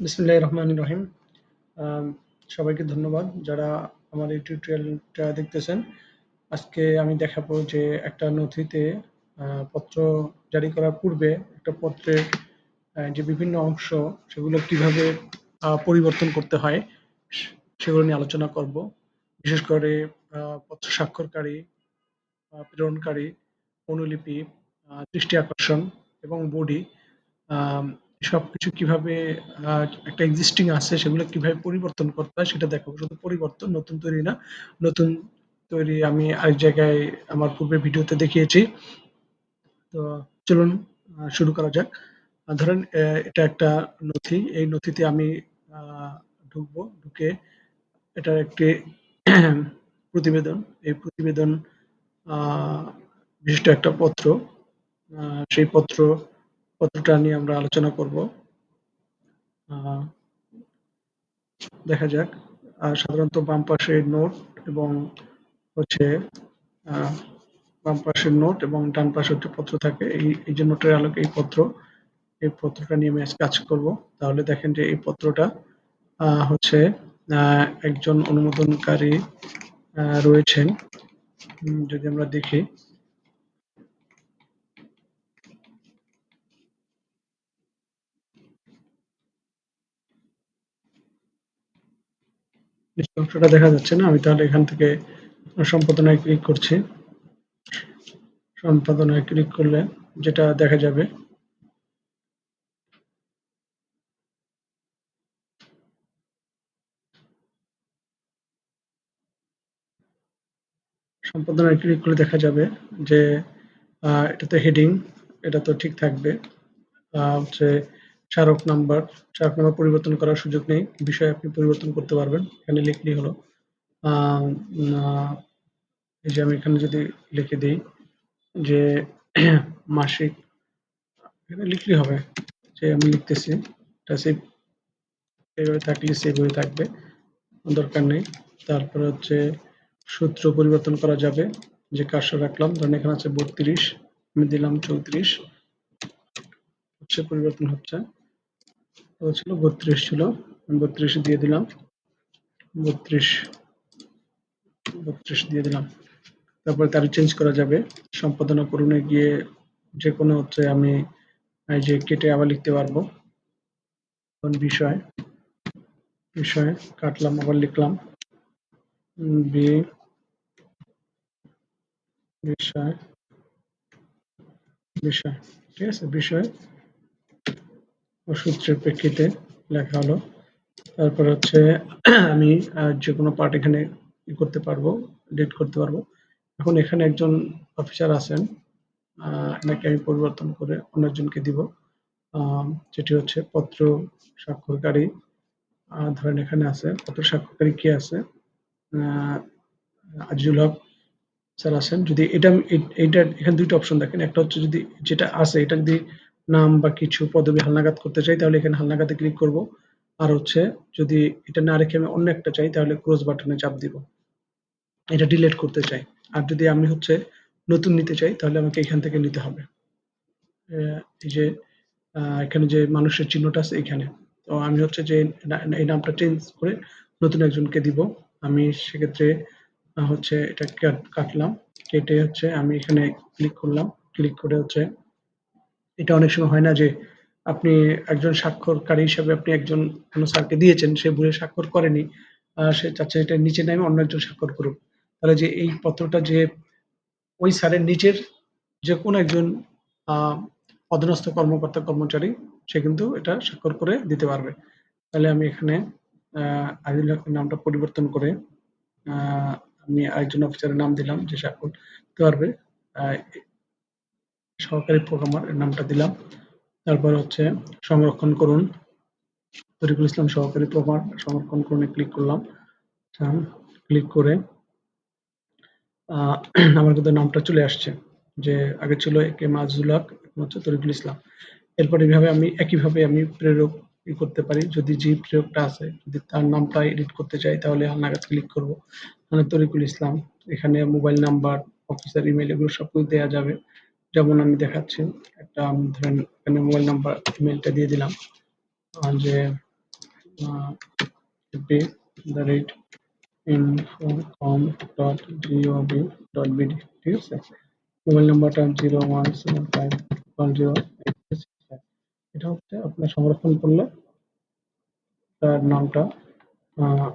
বিসমিল্লাহির রহমানির রহিম। সবাইকে ধন্যবাদ যারা আমার এই টিউটোরিয়ালটা দেখতেছেন। আজকে আমি দেখাবো যে একটা নথিতে পত্র জারি করার পূর্বে একটা পত্রের যে বিভিন্ন অংশ, সেগুলো কীভাবে পরিবর্তন করতে হয়, সেগুলো নিয়ে আলোচনা করব। বিশেষ করে পত্র স্বাক্ষরকারী প্রেরণকারী, অনুলিপি দৃষ্টি আকর্ষণ এবং বডি। সবকিছু কীভাবে একটা এক্সিস্টিং আছে, সেগুলো কীভাবে পরিবর্তন করতে হয়, সেটা দেখাবো। শুধু পরিবর্তন, নতুন তৈরি না। নতুন তৈরি আমি আরেক জায়গায় আমার পূর্বে ভিডিওতে দেখিয়েছি। তো চলুন শুরু করা যাক। ধরেন এটা একটা নথি। এই নথিতে আমি ঢুকবো, ঢুকে এটার একটি প্রতিবেদন। এই প্রতিবেদন বিশিষ্ট একটা পত্র। সেই পত্র পত্রটা নিয়ে আমরা আলোচনা করব। দেখা যাক। সাধারণত বাম পাশে নোট এবং হচ্ছে বাম পাশের নোট এবং ডান পাশে হচ্ছে পত্র থাকে। এই এই যে নোটের আলোকে, এই পত্র, এই পত্রটা নিয়ে আমি কাজ করব। তাহলে দেখেন যে এই পত্রটা হচ্ছে একজন অনুমোদনকারী রয়েছেন। যদি আমরা দেখি। নিচের অংশটা দেখা যাচ্ছে না আমি তাহলে এখান থেকে সম্পাদনায় ক্লিক করছি। সম্পাদনায় ক্লিক করলে যেটা দেখা যাবে। সম্পাদনায় ক্লিক করলে দেখা যাবে যে আহ, এটাতে হেডিং এটা তো ঠিক থাকবে। হচ্ছে স্মারক নাম্বার স্মারক নাম্বার পরিবর্তন করার সুযোগ নেই। বিষয় আপনি পরিবর্তন করতে পারবেন। এখানে লিখলেই হলো। এই যে আমি এখানে যদি লিখে দিই যে মাসিক, এখানে লিখলেই হবে যে আমি লিখতেছি। এটা সেভ এইভাবে থাকলে সেভ হয়ে থাকবে। দরকার নেই। তারপরে হচ্ছে সূত্র পরিবর্তন করা যাবে। যে কাজটা রাখলাম, ধরেন এখানে আছে বত্রিশ, আমি দিলাম চৌত্রিশ। হচ্ছে, পরিবর্তন হচ্ছে। তো ছিল বত্রিশ ছিল। বত্রিশ দিয়ে দিলাম। বত্রিশ বত্রিশ দিয়ে দিলাম। তারপরে তারিখ চেঞ্জ করা যাবে। সম্পাদনা করুণে গিয়ে যে কোনো হচ্ছে আমি এই যে কেটে আবার লিখতে পারব। কোন বিষয়? বিষয় কাটলাম, আবার লিখলাম। বি, বিষয় বিষয়, ঠিক আছে? বিষয় ও সূত্রের প্রেক্ষিতে লেখা হলো। তারপর হচ্ছে আমি যে কোনো পার্ট এখানে করতে পারব এডিট করতে পারব। এখন এখানে একজন অফিসার আছেন এনাকে আমি পরিবর্তন করে অন্য একজনকে দিব যেটি হচ্ছে পত্র স্বাক্ষরকারী ধরেন এখানে আছে, পত্র স্বাক্ষরকারী কে আছে? আজিজুল হক স্যার আছেন। যদি এটা এইটা এখানে দুইটা অপশন দেখেন। একটা হচ্ছে যদি যেটা আছে, এটা যদি নাম বা কিছু পদবি হালনাগাদ করতে চাই, তাহলে এখানে হালনাগাদে ক্লিক করব। আর হচ্ছে, যদি এটা না রেখে আমি অন্য একটা চাই, তাহলে ক্রস বাটনে চাপ দিব। এটা ডিলেট করতে চাই। আর যদি আমি হচ্ছে নতুন নিতে চাই, তাহলে আমাকে এখান থেকে নিতে হবে। এই যে এখানে যে মানুষের চিহ্নটা আছে এখানে। তো আমি হচ্ছে যে এই নামটা চেঞ্জ করে নতুন একজনকে দিব। আমি সেক্ষেত্রে হচ্ছে এটা কাটলাম। কেটে হচ্ছে আমি এখানে ক্লিক করলাম। ক্লিক করে হচ্ছে এটা অনেক সময় হয় না যে আপনি একজন স্বাক্ষরকারী হিসাবে আপনি একজন কোনো স্যারকে দিয়েছেন সে ভুলে স্বাক্ষর করেনি আহ, সে চাচ্ছে এটা নিচে নামে অন্য একজন স্বাক্ষর করুক। তাহলে যে এই পত্রটা যে ওই স্যারের নিচের যে কোনো একজন আহ, কর্মকর্তা কর্মচারী সে কিন্তু এটা স্বাক্ষর করে দিতে পারবে। তাহলে আমি এখানে আহ, নামটা পরিবর্তন করে আমি আরেকজন অফিসারের নাম দিলাম যে স্বাক্ষর দিতে পারবে। সহকারী প্রোগ্রামার এর নামটা দিলাম। তারপর হচ্ছে সংরক্ষণ করুন। তরিকুল ইসলাম সহকারী প্রোগ্রামার সংরক্ষণ করুন ক্লিক করলাম। ক্লিক করে আমার কিন্তু নামটা চলে আসছে, যে আগে ছিল এ কে মাজুল হচ্ছে তরিকুল ইসলাম। এরপর এইভাবে আমি, একইভাবে আমি প্রেরক ই করতে পারি। যদি যে প্রেরকটা আছে, যদি তার নামটা এডিট করতে চাই, তাহলে হালনাগাদ ক্লিক করব। মানে তরিকুল ইসলাম, এখানে মোবাইল নাম্বার অফিসার ইমেল এগুলো সব কিছু দেওয়া যাবে। যেমন আমি দেখাচ্ছি একটা ধরেন এখানে মোবাইল নাম্বার ইমেলটা দিয়ে দিলাম। আহ, যে পে দ্য রেট বিডি ঠিক আছে? Mobile zero one five one zero এটা হচ্ছে আপনার সংরক্ষণ করলে তার নামটা আহ,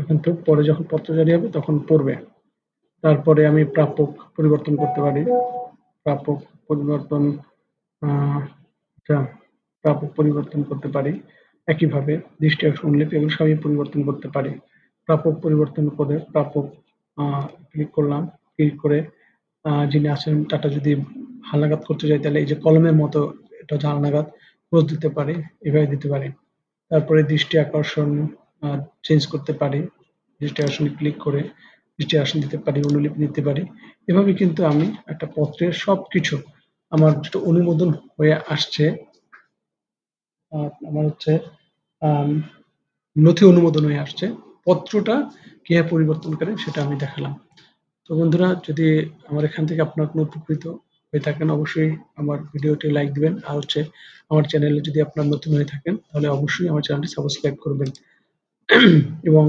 কিন্তু পরে যখন পত্র জারি হবে তখন পড়বে। তারপরে আমি প্রাপক পরিবর্তন করতে পারি। প্রাপক পরিবর্তন প্রাপক পরিবর্তন করতে পারি। একইভাবে দৃষ্টি আকর্ষণ, উল্লেখ এবং স্বামী পরিবর্তন করতে পারি। প্রাপক পরিবর্তন করে প্রাপক ক্লিক করলাম। ক্লিক করে যিনি আছেন তাটা যদি হালনাগাদ করতে চাই, তাহলে এই যে কলমের মতো এটা হালনাগাদ ক্রোধ দিতে পারি, এভাবে দিতে পারি। তারপরে দৃষ্টি আকর্ষণ চেঞ্জ করতে পারি। দৃষ্টি আকর্ষণ ক্লিক করে আকর্ষণ দিতে পারি, অনুলিপি দিতে পারি। এভাবে কিন্তু আমি একটা পত্রের সবকিছু আমার যেটা অনুমোদন হয়ে আসছে আমার হচ্ছে নথি অনুমোদন হয়ে আসছে, পত্রটা কীভাবে পরিবর্তন করে সেটা আমি দেখালাম। তো বন্ধুরা, যদি আমার এখান থেকে আপনার কোনো উপকৃত হয়ে থাকেন, অবশ্যই আমার ভিডিওটি লাইক দিবেন। আর হচ্ছে আমার চ্যানেলে যদি আপনার নতুন হয়ে থাকেন, তাহলে অবশ্যই আমার চ্যানেলটি সাবস্ক্রাইব করবেন। এবং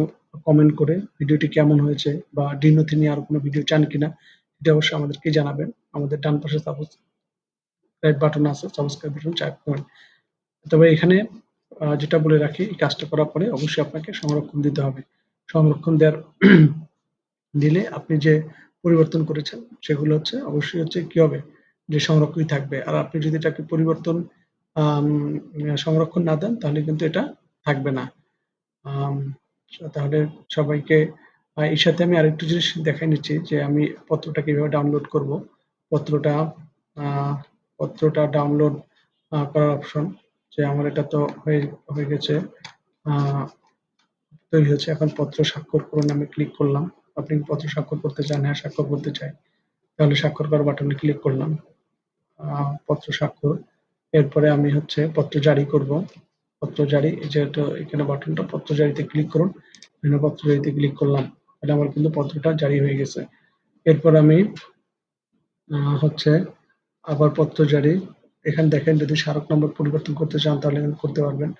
কমেন্ট করে ভিডিওটি কেমন হয়েছে বা ডিনথি নিয়ে আরও কোনো ভিডিও চান কিনা এটা অবশ্যই আমাদেরকে জানাবেন। আমাদের ডান পাশে সাবস্ক্রাইব বাটন আছে, সাবস্ক্রাইব বাটন চাপ করবেন তবে এখানে যেটা বলে রাখি, এই কাজটা করার পরে অবশ্যই আপনাকে সংরক্ষণ দিতে হবে। সংরক্ষণ দেওয়ার দিলে আপনি যে পরিবর্তন করেছেন, সেগুলো হচ্ছে, অবশ্যই হচ্ছে কি হবে? যে সংরক্ষণই থাকবে। আর আপনি যদি এটাকে পরিবর্তন সংরক্ষণ না দেন, তাহলে কিন্তু এটা থাকবে না। তাহলে সবাইকে আহ, এর সাথে আমি আরেকটু জিনিস দেখাই নিচ্ছি যে আমি পত্রটা কীভাবে ডাউনলোড করব। পত্রটা পত্রটা ডাউনলোড করার অপশন যে আমার এটা তো হয়ে হয়ে গেছে তৈরি হয়েছে। এখন পত্র স্বাক্ষর করুন আমি ক্লিক করলাম। আপনি পত্র স্বাক্ষর করতে চান হ্যাঁ স্বাক্ষর করতে চাই। তাহলে স্বাক্ষর করার বাটনে ক্লিক করলাম। পত্র স্বাক্ষর। এরপরে আমি হচ্ছে পত্র জারি করব। পত্র জারি। এই এখানে বাটনটা পত্র জারিতে ক্লিক করুন। এখানে পত্র জারিতে ক্লিক করলাম। তাহলে আমার কিন্তু পত্রটা জারি হয়ে গেছে। এরপর আমি হচ্ছে আবার পত্র জারি। এখানে দেখেন যদি স্মারক নম্বর পরিবর্তন করতে চান তাহলে এখানে করতে পারবেন।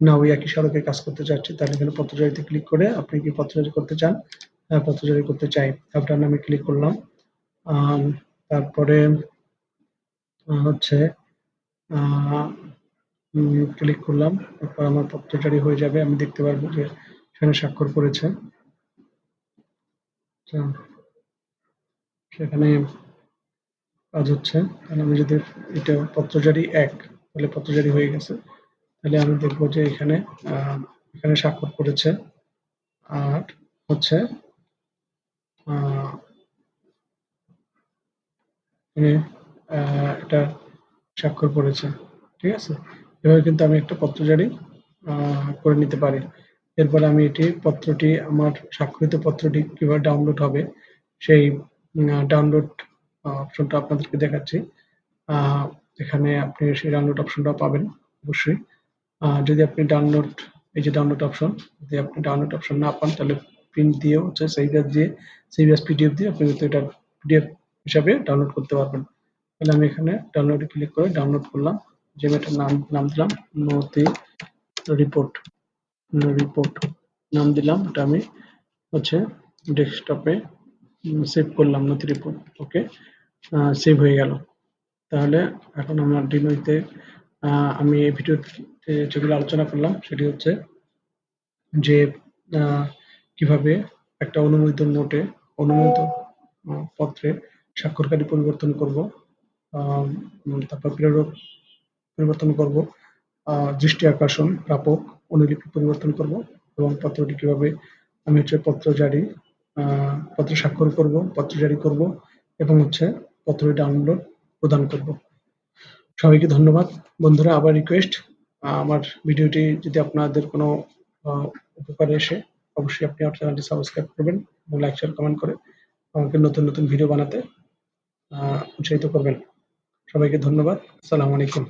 না, ওই একই স্মারকে কাজ করতে চাচ্ছি, তাহলে এখানে পত্র জারিতে ক্লিক করে আপনি কি পত্র জারি করতে চান? হ্যাঁ পত্র জারি করতে চাই। আপনার নামে ক্লিক করলাম। তারপরে হচ্ছে ক্লিক করলাম। তারপর আমার পত্র জারি হয়ে যাবে, আমি দেখতে পারব যে সেখানে স্বাক্ষর করেছে। সেখানে কাজ হচ্ছে। তাহলে আমি যদি এটা পত্রজারি এক, তাহলে পত্রজারি হয়ে গেছে। তাহলে আমি দেখব যে এখানে এখানে স্বাক্ষর করেছে। আর হচ্ছে এটা স্বাক্ষর করেছে। ঠিক আছে? এভাবে কিন্তু আমি একটা পত্রজারি আহ, করে নিতে পারি। এরপরে আমি এটি পত্রটি আমার স্বাক্ষরিত পত্রটি কীভাবে ডাউনলোড হবে সেই ডাউনলোড অপশনটা আপনাদেরকে দেখাচ্ছি। এখানে আপনি সেই ডাউনলোড অপশনটা পাবেন অবশ্যই। যদি আপনি ডাউনলোড এই যে ডাউনলোড অপশন যদি আপনি ডাউনলোড অপশন না পান তাহলে প্রিন্ট দিয়েও হচ্ছে সেই দিয়ে সেই পিডিএফ দিয়ে আপনি কিন্তু এটা পিডিএফ হিসাবে ডাউনলোড করতে পারবেন। তাহলে আমি এখানে ডাউনলোডে ক্লিক করে ডাউনলোড করলাম। যে নাম নাম দিলাম, নদী রিপোর্ট রিপোর্ট নাম দিলাম এটা আমি হচ্ছে ডেস্কটপে সেভ করলাম নথি রিপোর্ট ওকে সেভ হয়ে গেল। তাহলে এখন আমার ডিনোইতে আমি এই ভিডিওতে যেগুলো আলোচনা করলাম, সেটি হচ্ছে যে কীভাবে একটা অনুমোদিত নোটে, অনুমোদিত পত্রে স্বাক্ষরকারী পরিবর্তন করব তারপর প্রেরক পরিবর্তন করব। দৃষ্টি আকর্ষণ প্রাপক অনুলিপি পরিবর্তন করব এবং পত্রটি কীভাবে আমি হচ্ছে পত্র জারি পত্র স্বাক্ষর করব, পত্র জারি করব এবং হচ্ছে পত্রটি ডাউনলোড প্রদান করব। সবাইকে ধন্যবাদ। বন্ধুরা, আবার রিকোয়েস্ট আমার ভিডিওটি যদি আপনাদের কোনো উপকারে এসে অবশ্যই আপনি আমার চ্যানেলটি সাবস্ক্রাইব করবেন এবং লাইক শেয়ার কমেন্ট করে আমাকে নতুন নতুন ভিডিও বানাতে উৎসাহিত করবেন। সবাইকে ধন্যবাদ। আসসালামু আলাইকুম।